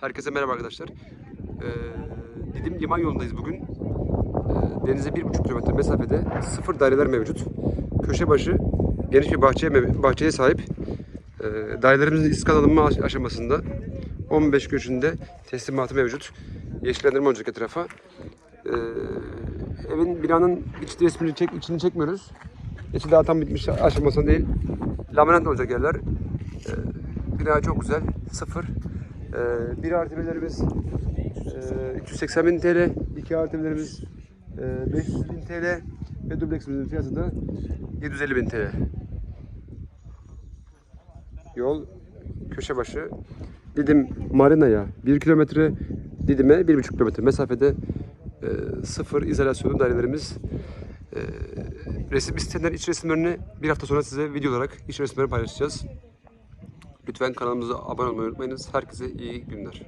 Herkese merhaba arkadaşlar. Ee, Didim liman yolundayız bugün. Ee, denize bir buçuk kilometre mesafede sıfır daireler mevcut. Köşe başı geniş bir bahçeye, bahçeye sahip. Ee, dairelerimizin iskan alınma aş- aşamasında 15 köşünde teslimatı mevcut. Yeşillendirme olacak etrafa. Ee, evin binanın iç resmini çek, içini çekmiyoruz. İçi daha tam bitmiş aşamasında değil. Laminat olacak yerler. Ee, bina çok güzel. Sıfır. Ee, bir artı birlerimiz e, 380 bin TL. iki artı birlerimiz e, 500 bin TL. Ve dubleksimizin fiyatı da 750 bin TL. Yol köşe başı. Didim Marina'ya 1 kilometre, Didim'e 1,5 kilometre mesafede e, sıfır izolasyonlu dairelerimiz. E, resim isteyenler iç resimlerini bir hafta sonra size video olarak iç resimlerini paylaşacağız. Lütfen kanalımıza abone olmayı unutmayınız. Herkese iyi günler.